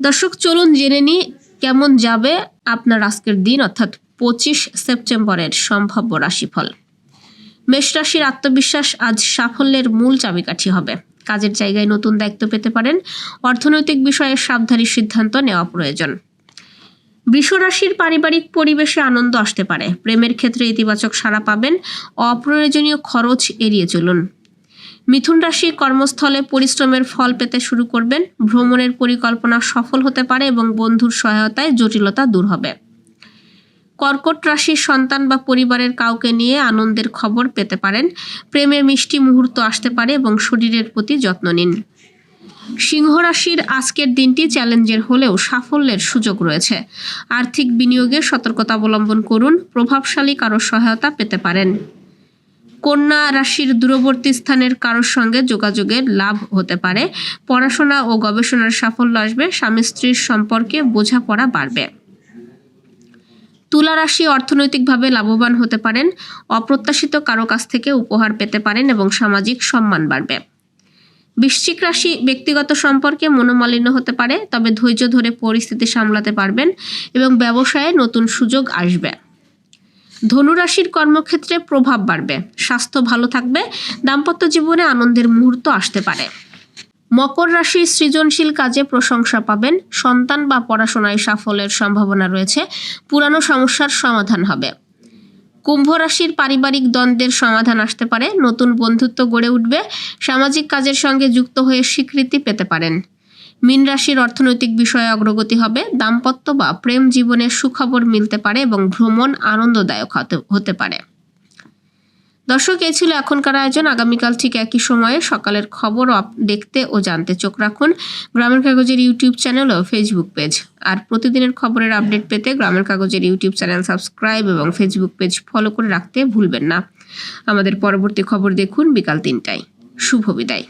দর্শক, চলুন জেনে নিই কেমন যাবে আপনার আজকের দিন, অর্থাৎ পঁচিশ সেপ্টেম্বরের সম্ভাব্য রাশিফল। মেষ রাশির আত্মবিশ্বাস আজ সাফল্যের মূল চাবিকাঠি হবে। কাজের জায়গায় নতুন দায়িত্ব পেতে পারেন, অর্থনৈতিক বিষয়ে সাবধানী সিদ্ধান্ত নেওয়া প্রয়োজন। বৃষরাশির পারিবারিক পরিবেশে আনন্দ আসতে পারে। প্রেমের ক্ষেত্রে ইতিবাচক সাড়া পাবেন, অপ্রয়োজনীয় খরচ এড়িয়ে চলুন। মিথুন রাশি কর্মস্থলে পরিশ্রমের ফল পেতে শুরু করবেন। ভ্রমণের পরিকল্পনা সফল হতে পারে এবং বন্ধুর সহায়তায় জটিলতা দূর হবে। কর্কট রাশির সন্তান বা পরিবারের কাউকে নিয়ে আনন্দের খবর পেতে পারেন। প্রেমে মিষ্টি মুহূর্ত আসতে পারে এবং শরীরের প্রতি যত্ন নিন। সিংহ রাশির আজকের দিনটি চ্যালেঞ্জের হলেও সাফল্যের সুযোগ রয়েছে। আর্থিক বিনিয়োগে সতর্কতা অবলম্বন করুন, প্রভাবশালী কারও সহায়তা পেতে পারেন। কন্যা রাশির দূরবর্তী স্থানের কারোর সঙ্গে যোগাযোগের লাভ হতে পারে। পড়াশোনা ও গবেষণার সাফল্য আসবে, স্বামী স্ত্রীর সম্পর্কে বোঝাপড়া বাড়বে। তুলা রাশি অর্থনৈতিকভাবে লাভবান হতে পারেন, অপ্রত্যাশিত কারও কাছ থেকে উপহার পেতে পারেন এবং সামাজিক সম্মান বাড়বে। বৃশ্চিক রাশি ব্যক্তিগত সম্পর্কে মনোমালিন্য হতে পারে, তবে ধৈর্য ধরে পরিস্থিতি সামলাতে পারবেন এবং ব্যবসায়ে নতুন সুযোগ আসবে। ধনুরাশির কর্মক্ষেত্রে প্রভাব বাড়বে। স্বাস্থ্য ভালো থাকবে, দাম্পত্য জীবনে আনন্দের মুহূর্ত আসতে পারে। মকর রাশির সৃজনশীল কাজে প্রশংসা পাবেন, সন্তান বা পড়াশোনায় সাফল্যের সম্ভাবনা রয়েছে, পুরানো সমস্যার সমাধান হবে। কুম্ভ রাশির পারিবারিক দ্বন্দ্বের সমাধান আসতে পারে, নতুন বন্ধুত্ব গড়ে উঠবে, সামাজিক কাজের সঙ্গে যুক্ত হয়ে স্বীকৃতি পেতে পারেন। মীন রাশির অর্থনৈতিক বিষয়ে অগ্রগতি হবে। দাম্পত্য বা প্রেম জীবনে সুখবর মিলতে পারে এবং ভ্রমণ আনন্দদায়ক হতে- পারে। দর্শক এই ছিল এখনকার আয়োজন। আগামীকাল ঠিক একই সময়ে সকালের খবর দেখতে ও জানতে চোখ রাখুন গ্রামের কাগজের ইউটিউব চ্যানেল ও ফেসবুক পেজ আর প্রতিদিনের খবরের আপডেট পেতে গ্রামের কাগজের ইউটিউব চ্যানেল সাবস্ক্রাইব এবং ফেসবুক পেজ ফলো করে রাখতে ভুলবেন না। আমাদের পরবর্তী খবর দেখুন বিকাল তিনটায়। শুভ বিদায়।